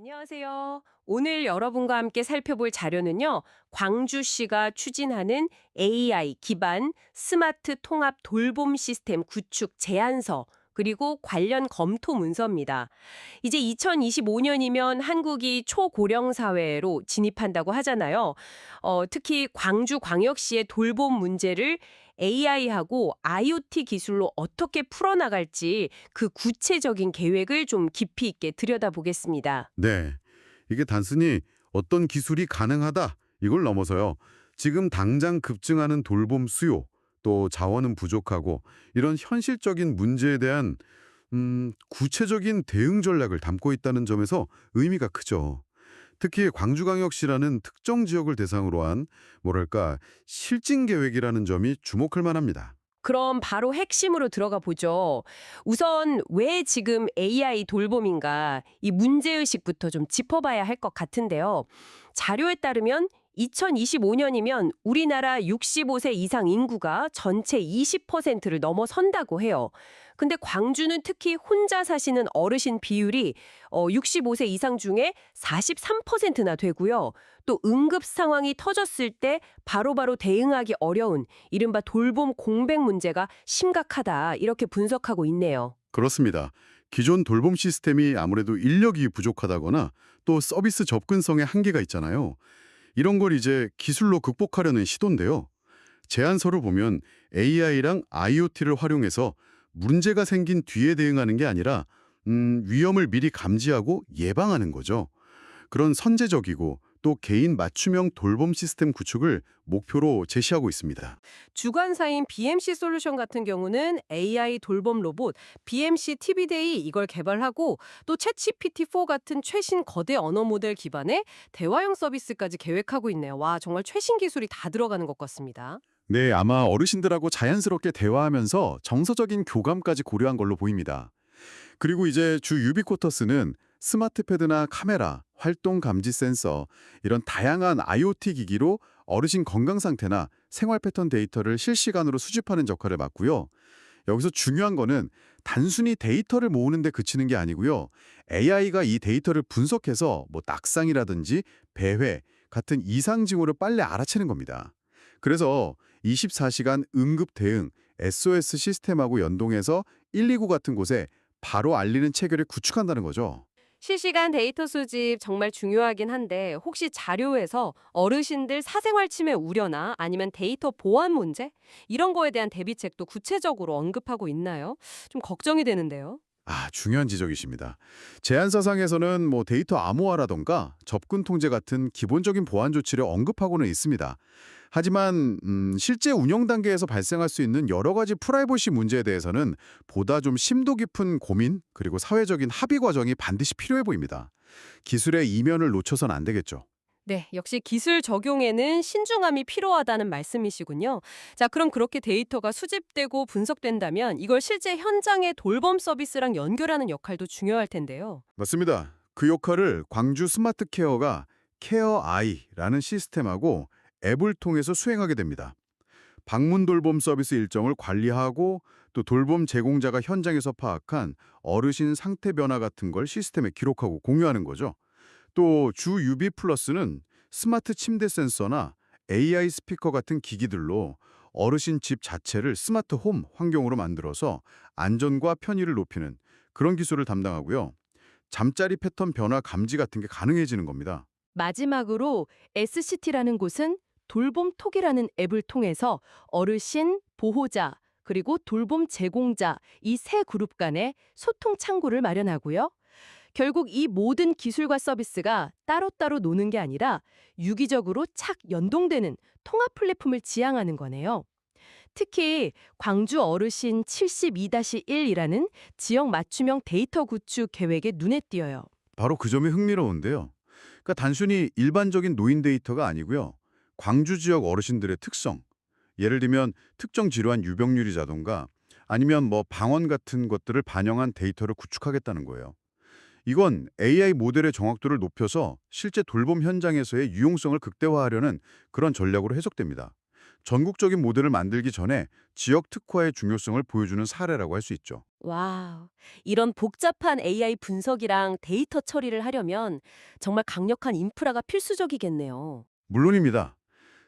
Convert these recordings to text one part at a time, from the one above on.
안녕하세요. 오늘 여러분과 함께 살펴볼 자료는요. 광주시가 추진하는 AI 기반 스마트 통합 돌봄 시스템 구축 제안서 그리고 관련 검토 문서입니다. 이제 2025년이면 한국이 초고령 사회로 진입한다고 하잖아요. 어, 특히 광주 광역시의 돌봄 문제를 AI하고 IoT 기술로 어떻게 풀어나갈지 그 구체적인 계획을 좀 깊이 있게 들여다보겠습니다. 네. 이게 단순히 어떤 기술이 가능하다 이걸 넘어서요. 지금 당장 급증하는 돌봄 수요, 또 자원은 부족하고 이런 현실적인 문제에 대한 음, 구체적인 대응 전략을 담고 있다는 점에서 의미가 크죠. 특히 광주광역시라는 특정 지역을 대상으로 한 뭐랄까 실진 계획이라는 점이 주목할 만합니다. 그럼 바로 핵심으로 들어가 보죠. 우선 왜 지금 AI 돌봄인가 이 문제의식부터 좀 짚어봐야 할 것 같은데요. 자료에 따르면 2025년이면 우리나라 65세 이상 인구가 전체 20%를 넘어선다고 해요. 근데 광주는 특히 혼자 사시는 어르신 비율이 어 65세 이상 중에 43%나 되고요. 또 응급 상황이 터졌을 때 바로바로 대응하기 어려운 이른바 돌봄 공백 문제가 심각하다 이렇게 분석하고 있네요. 그렇습니다. 기존 돌봄 시스템이 아무래도 인력이 부족하다거나 또 서비스 접근성에 한계가 있잖아요. 이런 걸 이제 기술로 극복하려는 시도인데요. 제안서를 보면 AI랑 IoT를 활용해서 문제가 생긴 뒤에 대응하는 게 아니라 음, 위험을 미리 감지하고 예방하는 거죠. 그런 선제적이고 또 개인 맞춤형 돌봄 시스템 구축을 목표로 제시하고 있습니다. 주관사인 BMC 솔루션 같은 경우는 AI 돌봄 로봇 BMC TV데이 이걸 개발하고 또 챗GPT4 같은 최신 거대 언어 모델 기반의 대화형 서비스까지 계획하고 있네요. 와, 정말 최신 기술이 다 들어가는 것 같습니다. 네, 아마 어르신들하고 자연스럽게 대화하면서 정서적인 교감까지 고려한 걸로 보입니다. 그리고 이제 주 유비쿼터스는 스마트 패드나 카메라, 활동 감지 센서 이런 다양한 IoT 기기로 어르신 건강 상태나 생활 패턴 데이터를 실시간으로 수집하는 역할을 맡고요. 여기서 중요한 거는 단순히 데이터를 모으는 데 그치는 게 아니고요. AI가 이 데이터를 분석해서 뭐 낙상이라든지 배회 같은 이상 징후를 빨리 알아채는 겁니다. 그래서 24시간 응급 대응 SOS 시스템하고 연동해서 129 같은 곳에 바로 알리는 체계를 구축한다는 거죠. 실시간 데이터 수집 정말 중요하긴 한데 혹시 자료에서 어르신들 사생활 침해 우려나 아니면 데이터 보안 문제 이런 거에 대한 대비책도 구체적으로 언급하고 있나요? 좀 걱정이 되는데요. 아, 중요한 지적이십니다. 제안사상에서는 뭐 데이터 암호화라던가 접근 통제 같은 기본적인 보안 조치를 언급하고는 있습니다. 하지만 음, 실제 운영 단계에서 발생할 수 있는 여러 가지 프라이버시 문제에 대해서는 보다 좀 심도 깊은 고민 그리고 사회적인 합의 과정이 반드시 필요해 보입니다. 기술의 이면을 놓쳐선 안 되겠죠. 네, 역시 기술 적용에는 신중함이 필요하다는 말씀이시군요. 자, 그럼 그렇게 데이터가 수집되고 분석된다면 이걸 실제 현장의 돌봄 서비스랑 연결하는 역할도 중요할 텐데요. 맞습니다. 그 역할을 광주 스마트 케어가 케어 아이라는 시스템하고 앱을 통해서 수행하게 됩니다. 방문 돌봄 서비스 일정을 관리하고 또 돌봄 제공자가 현장에서 파악한 어르신 상태 변화 같은 걸 시스템에 기록하고 공유하는 거죠. 또주 유비 플러스는 스마트 침대 센서나 AI 스피커 같은 기기들로 어르신 집 자체를 스마트 홈 환경으로 만들어서 안전과 편의를 높이는 그런 기술을 담당하고요. 잠자리 패턴 변화 감지 같은 게 가능해지는 겁니다. 마지막으로 SCT라는 곳은 돌봄 톡이라는 앱을 통해서 어르신, 보호자, 그리고 돌봄 제공자 이 세 그룹 간의 소통 창구를 마련하고요. 결국 이 모든 기술과 서비스가 따로따로 노는 게 아니라 유기적으로 착 연동되는 통합 플랫폼을 지향하는 거네요. 특히 광주 어르신 72-1이라는 지역 맞춤형 데이터 구축 계획에 눈에 띄어요. 바로 그 점이 흥미로운데요. 그러니까 단순히 일반적인 노인 데이터가 아니고요. 광주 지역 어르신들의 특성, 예를 들면 특정 질환 유병률이라던가 아니면 뭐 방언 같은 것들을 반영한 데이터를 구축하겠다는 거예요. 이건 AI 모델의 정확도를 높여서 실제 돌봄 현장에서의 유용성을 극대화하려는 그런 전략으로 해석됩니다. 전국적인 모델을 만들기 전에 지역 특화의 중요성을 보여주는 사례라고 할 수 있죠. 와우. 이런 복잡한 AI 분석이랑 데이터 처리를 하려면 정말 강력한 인프라가 필수적이겠네요. 물론입니다.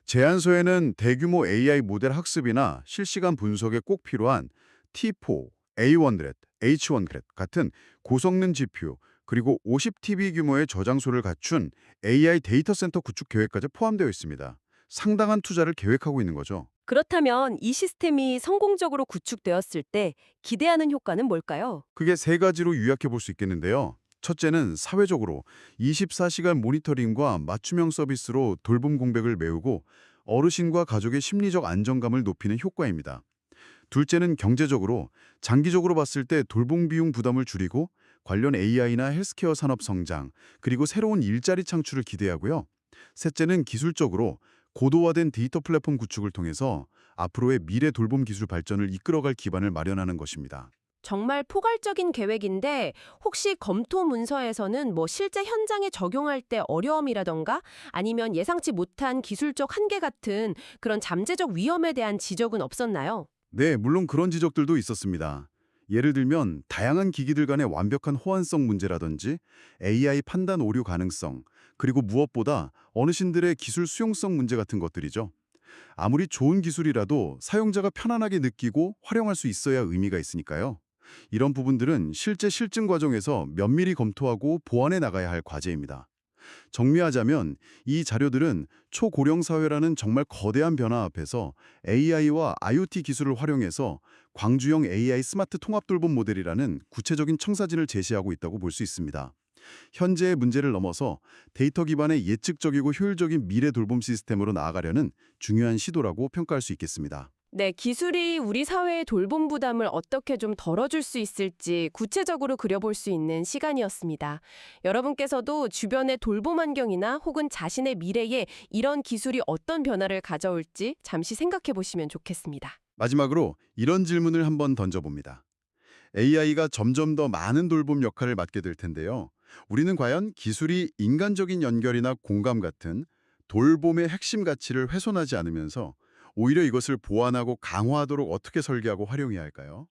제안서에는 대규모 AI 모델 학습이나 실시간 분석에 꼭 필요한 T4, A100, H100 같은 고성능 GPU 그리고 50TB 규모의 저장소를 갖춘 AI 데이터 센터 구축 계획까지 포함되어 있습니다. 상당한 투자를 계획하고 있는 거죠. 그렇다면 이 시스템이 성공적으로 구축되었을 때 기대하는 효과는 뭘까요? 그게 세 가지로 요약해 볼 수 있겠는데요. 첫째는 사회적으로 24시간 모니터링과 맞춤형 서비스로 돌봄 공백을 메우고 어르신과 가족의 심리적 안정감을 높이는 효과입니다. 둘째는 경제적으로 장기적으로 봤을 때 돌봄 비용 부담을 줄이고 관련 AI나 헬스케어 산업 성장, 그리고 새로운 일자리 창출을 기대하고요. 셋째는 기술적으로 고도화된 데이터 플랫폼 구축을 통해서 앞으로의 미래 돌봄 기술 발전을 이끌어갈 기반을 마련하는 것입니다. 정말 포괄적인 계획인데 혹시 검토 문서에서는 뭐 실제 현장에 적용할 때 어려움이라던가 아니면 예상치 못한 기술적 한계 같은 그런 잠재적 위험에 대한 지적은 없었나요? 네, 물론 그런 지적들도 있었습니다. 예를 들면 다양한 기기들 간의 완벽한 호환성 문제라든지 AI 판단 오류 가능성, 그리고 무엇보다 어르신들의 기술 수용성 문제 같은 것들이죠. 아무리 좋은 기술이라도 사용자가 편안하게 느끼고 활용할 수 있어야 의미가 있으니까요. 이런 부분들은 실제 실증 과정에서 면밀히 검토하고 보완해 나가야 할 과제입니다. 정리하자면 이 자료들은 초고령 사회라는 정말 거대한 변화 앞에서 AI와 IoT 기술을 활용해서 광주형 AI 스마트 통합 돌봄 모델이라는 구체적인 청사진을 제시하고 있다고 볼 수 있습니다. 현재의 문제를 넘어서 데이터 기반의 예측적이고 효율적인 미래 돌봄 시스템으로 나아가려는 중요한 시도라고 평가할 수 있겠습니다. 네, 기술이 우리 사회의 돌봄 부담을 어떻게 좀 덜어줄 수 있을지 구체적으로 그려볼 수 있는 시간이었습니다. 여러분께서도 주변의 돌봄 환경이나 혹은 자신의 미래에 이런 기술이 어떤 변화를 가져올지 잠시 생각해 보시면 좋겠습니다. 마지막으로 이런 질문을 한번 던져봅니다. AI가 점점 더 많은 돌봄 역할을 맡게 될 텐데요. 우리는 과연 기술이 인간적인 연결이나 공감 같은 돌봄의 핵심 가치를 훼손하지 않으면서 오히려 이것을 보완하고 강화하도록 어떻게 설계하고 활용해야 할까요?